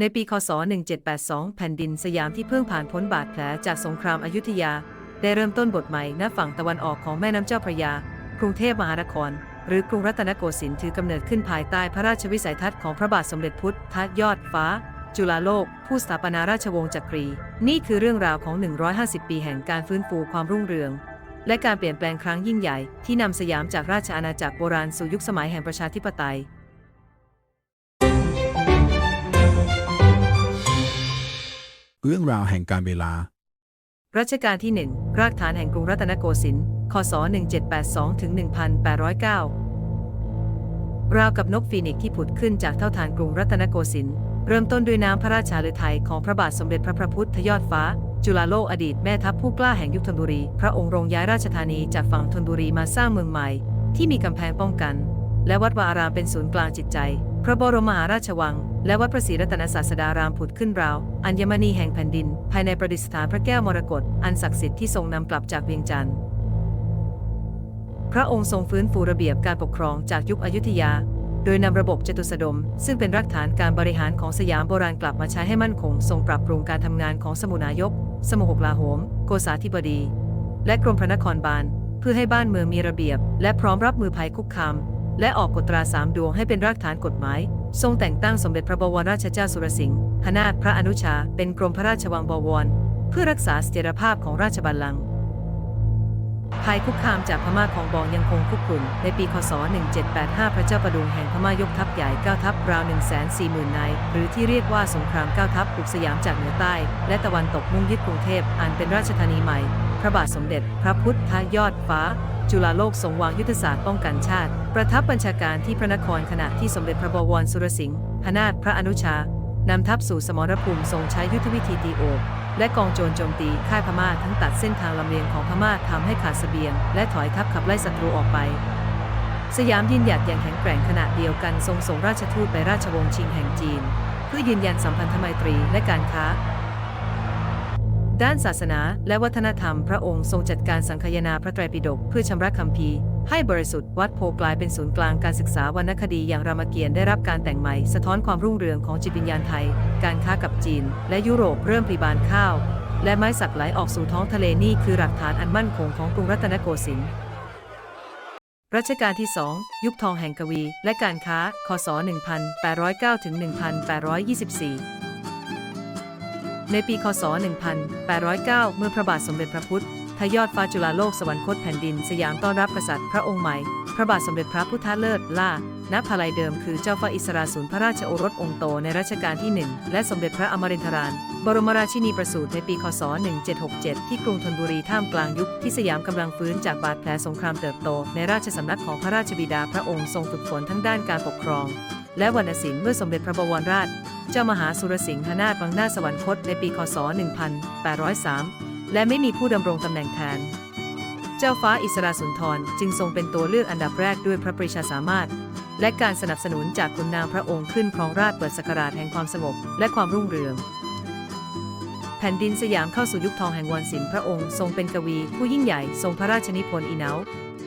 ในปีคศ 1782 แผ่นดินสยามที่เพิ่งผ่านพ้นบาดแผลจากสงครามอยุธยา ได้เริ่มต้นบทใหม่ณฝั่งตะวันออกของแม่น้ำเจ้าพระยา กรุงเทพมหานคร หรือกรุงรัตนโกสินทร์ถือกำเนิดขึ้นภายใต้พระราชวิสัยทัศน์ของพระบาทสมเด็จพุทธยอดฟ้า จุฬาโลก ผู้สถาปนาราชวงศ์จักรี นี่คือเรื่องราวของ 150 ปีแห่งการฟื้นฟูความรุ่งเรือง และการเปลี่ยนแปลงครั้งยิ่งใหญ่ที่นำสยามจากราชอาณาจักรโบราณสู่ยุคสมัยแห่งประชาธิปไตย เรื่องราวแห่งการเวลา รัชกาลที่ 1 รากฐานแห่งกรุงรัตนโกสินทร์คศ 1782ถึง1809 ราวกับนกฟีนิกซ์ที่ผุดขึ้นจากเท่าฐานกรุงรัตนโกสินทร์เริ่มต้นด้วยน้ำพระราชาฤทัยของพระบาทสมเด็จพระพระพุทธยอดฟ้า จุฬาโลกอดีตแม่ทัพผู้กล้าแห่งยุคธนบุรี พระองค์รงย้ายราชธานีจากฝั่งธนบุรีมาสร้างเมืองใหม่ ที่มีกำแพงป้องกัน และวัดวาอารามเป็นศูนย์กลางจิตใจ พระบรมมหาราชวัง และวัดพระศรีรัตนศาสดารามผุดขึ้นราว อัญมณีแห่งแผ่นดิน ภายในประดิษฐานพระแก้วมรกตอันศักดิ์สิทธิ์ที่ทรงนำกลับจากเวียงจันทร์พระองค์ทรงฟื้นฟูระเบียบการปกครองจากยุคอยุธยา โดยนำระบบจตุสดม ซึ่งเป็นรากฐานการบริหารของสยามโบราณกลับมาใช้ให้มั่นคง ทรงปรับปรุงการทำงานของสมุนายก สมุหกลาโหม โกษาธิบดี และกรมพระนครบาล เพื่อให้บ้านเมืองมีระเบียบ และพร้อมรับมือภัยคุกคาม และออกกฎตราสามดวงให้เป็นรากฐานกฎหมาย ทรงแต่งตั้งสมเด็จพระบวรราชเจ้าสุรสิงห์พนาถพระอนุชา เป็นกรมพระราชวังบวร เพื่อรักษาเสถียรภาพของราชบัลลังก์ภัยคุกคามจากพม่าของบองยังคงคุกรุ่นในปีคศ 1785 พระเจ้าประดุงแห่งพม่ายกทัพใหญ่ 9 ทัพราว 140,000 นาย หรือที่เรียกว่าสงคราม 9 ทัพปลุกสยามจากเหนือใต้ และตะวันตกมุ่งยึดกรุงเทพ อันเป็นราชธานีใหม่ พระบาทสมเด็จ พระพุทธยอดฟ้า จุฬาโลกทรงวางยุทธศาสตร์ป้องกันชาติ ประทับบัญชาการที่พระนครขณะที่สมเด็จพระบวรสุรสิงห์พนาถพระอนุชานำทัพสู่สมรภูมิทรงใช้ยุทธวิธีตีโอบและกองโจรโจมตีค่ายพม่าทั้งตัดเส้นทางลำเลียงของพม่าทำให้ขาดเสบียง และถอยทัพขับไล่ศัตรูออกไป สยามยืนหยัดอย่างแข็งแกร่งขณะเดียวกันทรงส่งราชทูตไปราชวงศ์ชิงแห่งจีน เพื่อยืนยันสัมพันธไมตรีและการค้า ด้านศาสนาและวัฒนธรรมพระองค์ทรงจัดการสังคายนาพระไตรปิฎกเพื่อชำระคัมภีร์ให้บริสุทธิ์วัดโพกลายเป็นศูนย์กลางการศึกษาวรรณคดีอย่างรามเกียรติ์ได้รับการแต่งใหม่ สะท้อนความรุ่งเรืองของจิตวิญญาณไทย การค้ากับจีน และยุโรปเริ่มปรีบานข้าว และไม้สักไหลออกสู่ท้องทะเลนี่คือหลักฐานอันมั่นคงของกรุงรัตนโกสินทร์รัชกาลที่ 2 ยุคทองแห่งกวี และการค้า คศ 1809ถึง1824 ในปีคศ 1809 เมื่อพระบาทสมเด็จพระพุทธทยอดฟ้าจุฬาโลกสวรรคตแผ่นดิน สยามต้อนรับกษัตริย์พระองค์ใหม่ พระบาทสมเด็จพระพุทธเลิศล่าณภาลัยเดิมคือเจ้าฟ้าอิสราศูนพระราชโอรสองค์โตในรัชกาลที่ 1 และสมเด็จพระอมรินทรานบรมราชินีประสูติในปีคศ 1767 ที่กรุงธนบุรีท่ามกลางยุคที่สยามกำลังฟื้นจากบาดแผลสงครามเติบโต ในราชสำนักของพระราชบิดาพระองค์ทรงฝึกฝนทั้งด้านการปกครอง และวรรณศิลป์เมื่อสมเด็จพระบวรราช เจ้ามหาสุรสิงหนาถวังหน้าสวรรคตในปีคศ 1803 และไม่มีผู้ดำรงตำแหน่งแทน เจ้าฟ้าอิสราสุนทรจึงทรงเป็นตัวเลือกอันดับแรกด้วยพระปรีชาสามารถ และการสนับสนุนจากขุนนางพระองค์ขึ้นครองราชเปิดสกราชแห่งความสงบและความรุ่งเรืองแผ่นดินสยามเข้าสู่ยุคทองแห่งวันศิลป์พระองค์ทรงเป็นกวี ผู้ยิ่งใหญ่ทรงพระราชนิพนธ์อีเนา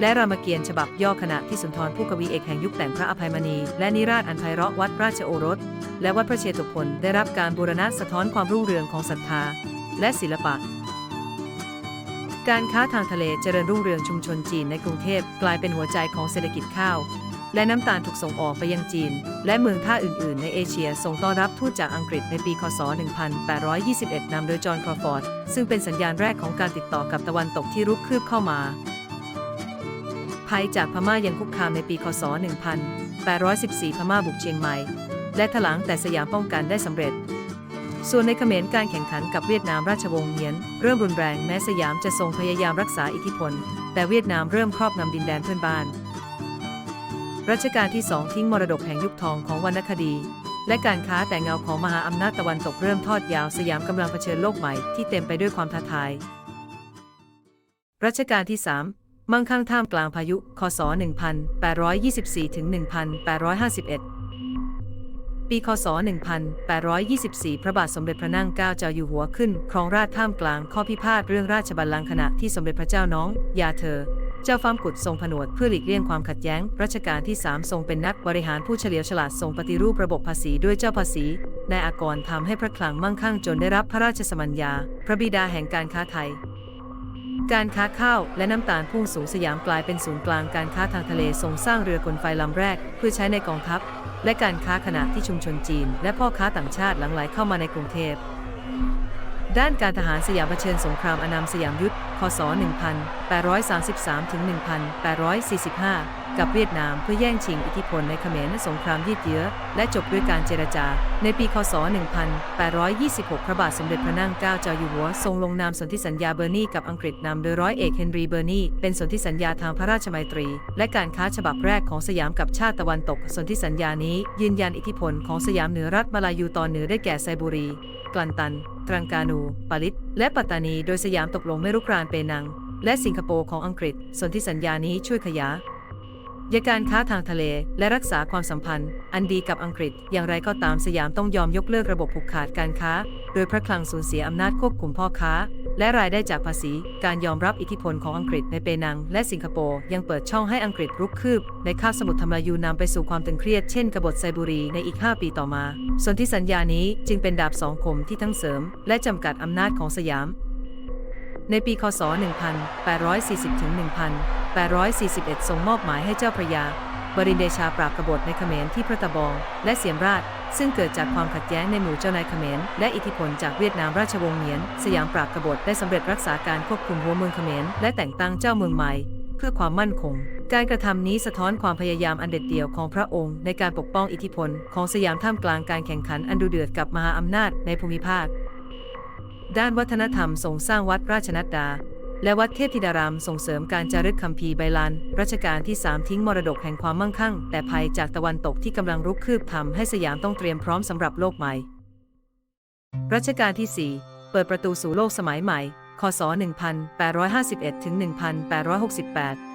และรามเกียรติ์ฉบับย่อขณะที่สุนทรผู้กวีเอกแห่งยุคแต่งพระอภัยมณี และนิราชอันไพเราะวัดราชโอรส และวัดพระเชตุพนได้รับการบูรณะสะท้อนความรุ่งเรืองของศรัทธา และศิลปะ การค้าทางทะเลเจริญรุ่งเรืองชุมชนจีนในกรุงเทพกลายเป็นหัวใจของเศรษฐกิจข้าว และน้ำตาลถูกส่งออกไปยังจีน และเมืองท่าอื่น ๆ ในเอเชียส่งต้อนรับทูตจากอังกฤษในปี คศ 1821นำโดยจอห์นครอฟอร์ดซึ่งเป็นสัญญาณแรกของการติดต่อกับตะวันตกที่รุกคืบเข้ามา ภัยจากพม่ายังคุกคามในปีคศ 1814 พม่าบุกเชียงใหม่ และถลางแต่สยามป้องกันได้สำเร็จ ส่วนในเขมรการแข่งขันกับเวียดนามราชวงศ์เฮียน เริ่มรุนแรงแม้สยามจะทรงพยายามรักษาอิทธิพล แต่เวียดนามเริ่มครอบงำดินแดนเพื่อนบ้าน รัชกาลที่สองทิ้งมรดกแห่งยุคทองของวรรณคดีและการค้าแต่เงาของมหาอำนาจตะวันตกเริ่มทอดยาวสยามกำลังเผชิญโลกใหม่ที่เต็มไปด้วยความท้าทาย รัชกาลที่ 3 มั่งคั่งท่ามกลางพายุ คศ 1824ถึง1851 ปี คศ 1824 พระบาทสมเด็จพระนั่งเกล้าเจ้าอยู่หัวขึ้น ครองราชท่ามกลางข้อพิพาทเรื่องราชบัลลังก์ขณะที่สมเด็จพระเจ้าน้อง ยาเธอ เจ้าฟ้ามกุฎทรงผนวดเพื่อหลีกเลี่ยงความขัดแย้ง รัชกาลที่ 3 ทรงเป็นนักบริหารผู้เฉลียวฉลาดทรงปฏิรูประบบภาษีด้วยเจ้าภาษีนายอากรทำให้พระคลังมั่งคั่งจนได้รับพระราชสมัญญา พระบิดาแห่งการค้าไทย การค้าข้าวและน้ำตาลพุ่งสูงสยามกลายเป็นศูนย์กลางการค้าทางทะเลทรงสร้างเรือกลไฟลำแรก เพื่อใช้ในกองทัพ และการค้าขณะที่ชุมชนจีน และพ่อค้าต่างชาติหลั่งไหลเข้ามาในกรุงเทพด้านการทหารสยามเผชิญสงครามอนามสยามยุทธคศ1833ถึง1845 กับเวียดนามเพื่อแย่งชิงอิทธิพลในเขมรสงครามยืดเยื้อและจบด้วยการเจรจา ในปีคศ 1826 พระบาทสมเด็จพระนั่งเกล้าเจ้าอยู่หัวทรงลงนามสนธิสัญญาเบอร์นีกับอังกฤษนำโดยร้อยเอกเฮนรีเบอร์นีเป็นสนธิสัญญาทางพระราชมัยตรี และการค้าฉบับแรกของสยามกับชาติตะวันตก สนธิสัญญานี้ยืนยันอิทธิพลของสยามเหนือรัฐมาลายูตอนเหนือได้แก่ไซบุรีกลันตัน ตรังกานู ปาลิต และปัตตานี โดยสยามตกลงไม่รุกรานเปนัง และสิงคโปร์ของอังกฤษ ส่วนที่สัญญานี้ช่วยขยาย ยการค้าทางทะเล และรักษาความสัมพันธ์ อันดีกับอังกฤษ อย่างไรก็ตามสยามต้องยอมยกเลิกระบบผูกขาดการค้า โดยพระคลังสูญเสียอำนาจควบคุมพ่อค้า และรายได้จากภาษี การยอมรับอิทธิพลของอังกฤษในเปนัง และสิงคโปร์ยังเปิดช่องให้อังกฤษรุกคืบ ในคาบสมุทรธรรมยูนำไปสู่ความตึงเครียดเช่นกบฏไซบุรีในอีก 5 ปีต่อมา ส่วนที่สัญญานี้จึงเป็นดาบสองคมที่ทั้งเสริม และจำกัดอำนาจของสยาม ในปีคศ 1840-1841 ทรงมอบหมายให้เจ้าพระยา บรินเดชาปราบกบฏในเขมรที่พระตะบอง และเสียมราช ซึ่งเกิดจากความขัดแย้งในหมู่เจ้านายเขมร และอิทธิพลจากเวียดนามราชวงศ์เหมียน สยามปราบกบฏได้สำเร็จรักษาการควบคุมหัวเมืองเขมร และแต่งตั้งเจ้าเมืองใหม่ เพื่อความมั่นคงการกระทำนี้สะท้อนความพยายามอันเด็ดเดี่ยวของพระองค์ ในการปกป้องอิทธิพลของสยามท่ามกลางการแข่งขันอันดุเดือดกับมหาอำนาจในภูมิภาค ด้านวัฒนธรรมทรงสร้างวัดราชนัดดา และวัดเทพธิดารามส่งเสริมการจารึกคัมภีร์ไบลานรัชกาลที่ 3 ทิ้งมรดกแห่งความมั่งคั่ง แต่ภัยจากตะวันตกที่กำลังรุกคืบทำให้สยามต้องเตรียมพร้อมสำหรับโลกใหม่ รัชกาลที่ 4 เปิดประตูสู่โลกสมัยใหม่ คศ 1851 ถึง 1868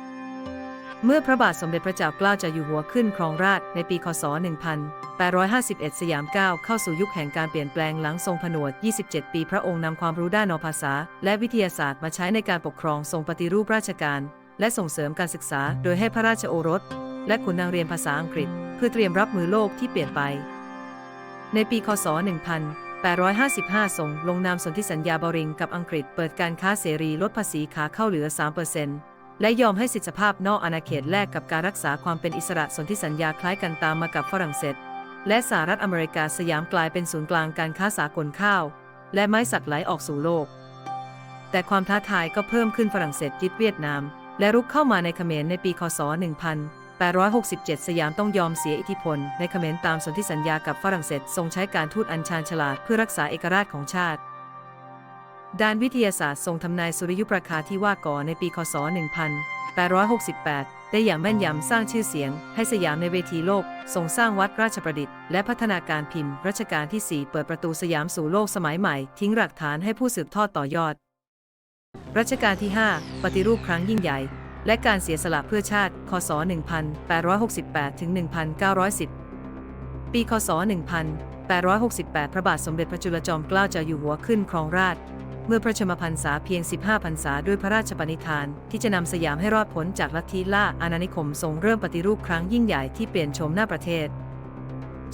เมื่อพระบาทสมเด็จพระเจ้าเกล้าเจ้าอยู่หัวขึ้นครองราชในปีคศ 1851 สยามก้าวเข้าสู่ยุคแห่งการเปลี่ยนแปลงหลังทรงผนวด 27 ปีพระองค์นำความรู้ด้านนอภาษา และวิทยาศาสตร์มาใช้ในการปกครองทรงปฏิรูปราชการ และส่งเสริมการศึกษา โดยให้พระราชโอรส และขุนนางเรียนภาษาอังกฤษ เพื่อเตรียมรับมือโลกที่เปลี่ยนไป ในปีคศ 1855ส่งลงนามสนธิสัญญาบริงกับอังกฤษ เปิดการค้าเสรีลดภาษีขาเข้าเหลือ 3% และยอมให้สิทธิภาพนอกอาณาเขตแลกกับการรักษาความเป็นอิสระสนธิสัญญาคล้ายกันตามมากับฝรั่งเศส และสหรัฐอเมริกาสยามกลายเป็นศูนย์กลางการค้าสากลข้าว และไม้สักไหลออกสู่โลก แต่ความท้าทายก็เพิ่มขึ้นฝรั่งเศสยึดเวียดนาม และรุกเข้ามาในเขมรในปีคศ 1867 สยามต้องยอมเสียอิทธิพล ในเขมรตามสนธิสัญญากับฝรั่งเศสทรงใช้การทูตอัญชานฉลาดเพื่อรักษาเอกราชของชาติ ด้านวิทยาศาสตร์ทรงทำนายสุริยุปราคาที่ว่าก่อในปีคศ 1868 ได้อย่างแม่นยำสร้างชื่อเสียง ให้สยามในเวทีโลกทรงสร้างวัดราชประดิษฐ์และพัฒนาการพิมพ์รัชกาลที่ 4 เปิดประตูสยามสู่โลกสมัยใหม่ ทิ้งหลักฐานให้ผู้สืบทอดต่อยอด รัชกาลที่ 5 ปฏิรูปครั้งยิ่งใหญ่ และการเสียสละเพื่อชาติ คศ 1868 ถึง 1910 ปี คศ 1868 พระบาทสมเด็จพระจุลจอมเกล้าเจ้าอยู่หัวขึ้นครองราชย์ เมื่อพระชมพรรษาเพียง 15พรรษาด้วยพระราชปณิธาน ที่จะนำสยามให้รอดพ้นจากลัทธิล่าอาณานิคมทรงเริ่มปฏิรูปครั้งยิ่งใหญ่ที่เปลี่ยนโฉมหน้าประเทศ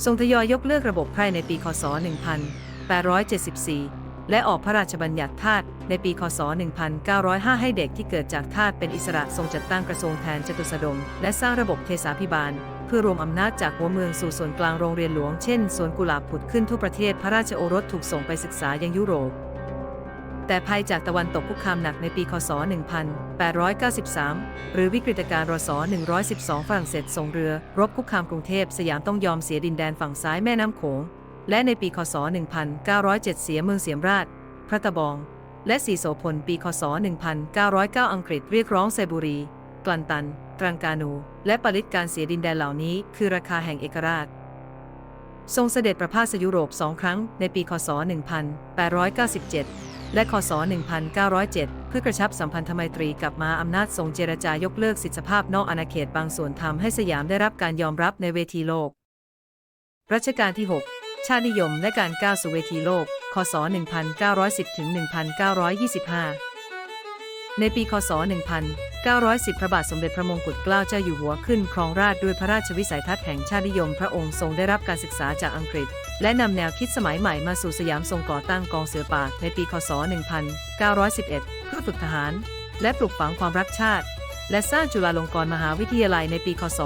ทรงทยอยยกเลิกระบบไพร่ในปีคศ 1874 และออกพระราชบัญญัติทาสในปีคศ 1905 ให้เด็กที่เกิดจากทาสเป็นอิสระทรงจัดตั้งกระทรวงแทนจตุสดม และสร้างระบบเทศาพิบาล เพื่อรวมอำนาจจากหัวเมืองสู่ส่วนกลางโรงเรียนหลวง เช่นสวนกุหลาบผุดขึ้นทั่วประเทศพระราชโอรสถูกส่งไปศึกษายังยุโรป แต่ภัยจากตะวันตกคุกคามหนักในปีคศ 1893 หรือวิกฤตการณ์รศ 112 ฝรั่งเศสส่งเรือ รบคุกคามกรุงเทพสยามต้องยอมเสียดินแดนฝั่งซ้ายแม่น้ำโขง และในปีคศ 1907 เสียเมืองเสียมราช พระตะบอง และสีโสพลปีคศ 1909 อังกฤษเรียกร้องไซบุรี กลันตัน ตรังกานู และปริตการเสียดินแดนเหล่านี้ คือราคาแห่งเอกราชทรงเสด็จประพาสยุโรปสองครั้งในปีคศ 1897 และคศ 1907 เพื่อกระชับสัมพันธไมตรีกับมาอำนาจทรงเจรจายกเลิกสิทธิภาพนอกอาณาเขตบางส่วนทำให้สยามได้รับการยอมรับในเวทีโลก รัชกาลที่ 6 ชาตินิยมและการก้าวสู่เวทีโลก คศ 1910 ถึง 1925 ในปีคศ 1910 พระบาทสมเด็จพระมงกุฎเกล้าเจ้าอยู่หัวขึ้นครองราชย์ด้วยพระราชวิสัยทัศน์แห่งชาตินิยม พระองค์ทรงได้รับการศึกษาจากอังกฤษ และนำแนวคิดสมัยใหม่มาสู่สยามทรงก่อตั้งกองเสือป่าในปีคศ 1911 เพื่อฝึกทหาร และปลูกฝังความรักชาติ และสร้างจุฬาลงกรณ์มหาวิทยาลัยในปีคศ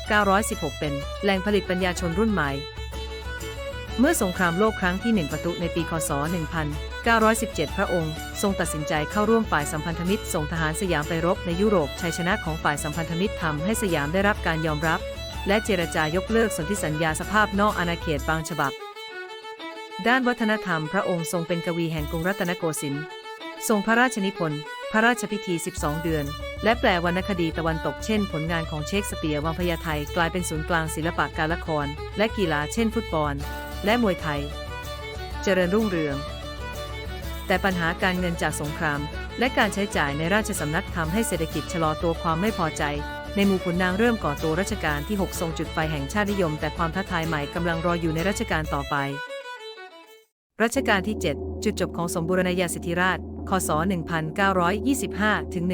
1916 เป็นแหล่งผลิตปัญญาชนรุ่นใหม่ เมื่อสงครามโลกครั้งที่หนึ่งประทุในปีคศ 1 917 พระองค์ ทรงตัดสินใจเข้าร่วมฝ่ายสัมพันธมิตรส่งทหารสยามไปรบในยุโรปชัยชนะของฝ่ายสัมพันธมิตรทำให้สยามได้รับการยอมรับ และเจรจายกเลิกสนธิสัญญาสภาพนอกอาณาเขตบางฉบับ ด้านวัฒนธรรมพระองค์ทรงเป็นกวีแห่งกรุงรัตนโกสินทร์ทรงพระราชนิพนธ์พระราชพิธี 12 เดือน และแปลวรรณคดีตะวันตกเช่น ผลงานของเชคสเปียร์วังพญาไทกลายเป็นศูนย์กลางศิลปะการละคร และกีฬาเช่น ฟุตบอล และมวยไทย เจริญรุ่งเรือง แต่ปัญหาการเงินจากสงคราม และการใช้จ่ายในราชสำนักทำให้เศรษฐกิจชะลอตัวความไม่พอใจ ในหมู่ขุนนางเริ่มก่อตัวรัชกาลที่ 6 ทรงจุดไฟแห่งชาตินิยม แต่ความท้าทายใหม่กำลังรออยู่ในรัชกาลต่อไป รัชกาลที่ 7 จุดจบของสมบูรณาญาสิทธิราชคศ 1925 ถึง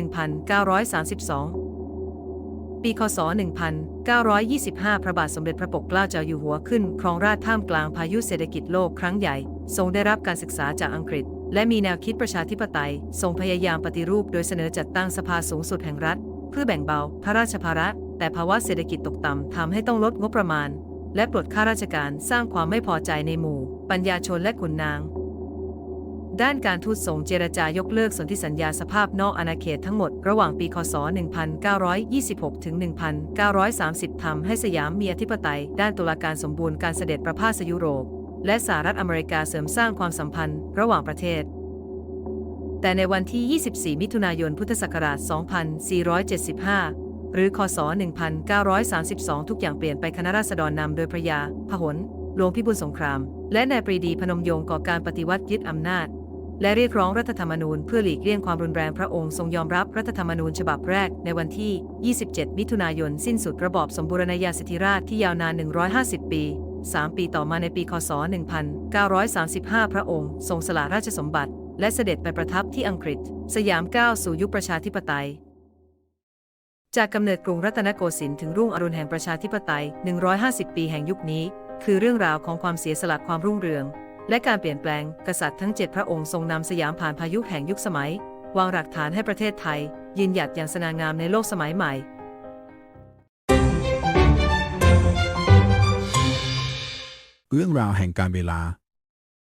1932 ปีคศ 1925 พระบาทสมเด็จพระปกเกล้าเจ้าอยู่หัวขึ้น ครองราชย์ท่ามกลางพายุเศรษฐกิจโลกครั้งใหญ่ ทรงได้รับการศึกษาจากอังกฤษ และมีแนวคิดประชาธิปไตยทรงพยายามปฏิรูปโดยเสนอจัดตั้งสภาสูงสุดแห่งรัฐ เพื่อแบ่งเบาพระราชภาระ แต่ภาวะเศรษฐกิจตกต่ำทำให้ต้องลดงบประมาณ และปลดข้าราชการสร้างความไม่พอใจในหมู่ ปัญญาชนและขุนนาง ด้านการทูตส่งเจรจายกเลิกสนธิสัญญาสภาพนอกอาณาเขตทั้งหมดระหว่างปีคศ 1926 ถึง 1930 ทำให้สยามมีอธิปไตย ด้านตุลาการสมบูรณ์การเสด็จประพาสยุโรป และสหรัฐอเมริกาเสริมสร้างความสัมพันธ์ระหว่างประเทศ แต่ในวันที่ 24 มิถุนายน พุทธศักราช 2475 หรือ คศ 1932 ทุกอย่างเปลี่ยนไปคณะราษฎรนำโดยพระยา พหล หลวงพิบูลสงคราม และนายปรีดีพนมยงค์ก่อการปฏิวัติยึดอำนาจ และเรียกร้องรัฐธรรมนูญเพื่อหลีกเลี่ยงความรุนแรงพระองค์ทรงยอมรับรัฐธรรมนูญฉบับแรกในวันที่ 27 มิถุนายนสิ้นสุดระบอบสมบูรณาญาสิทธิราชที่ยาวนาน 150 ปี 3 ปีต่อมาในปีคศ 1935 พระองค์ ทรงสละราชสมบัติ และเสด็จไปประทับที่อังกฤษ สยามก้าวสู่ยุคประชาธิปไตย จากกำเนิดกรุงรัตนโกสินทร์ถึงรุ่งอรุณแห่งประชาธิปไตย 150 ปีแห่งยุคนี้ คือเรื่องราวของความเสียสละความรุ่งเรือง และการเปลี่ยนแปลงกษัตริย์ทั้ง 7 พระองค์ทรงนำสยามผ่านพายุแห่งยุคสมัย วางรากฐานให้ประเทศไทย ยืนหยัดอย่างสง่างามในโลกสมัยใหม่ เรื่องราวแห่งการเวลา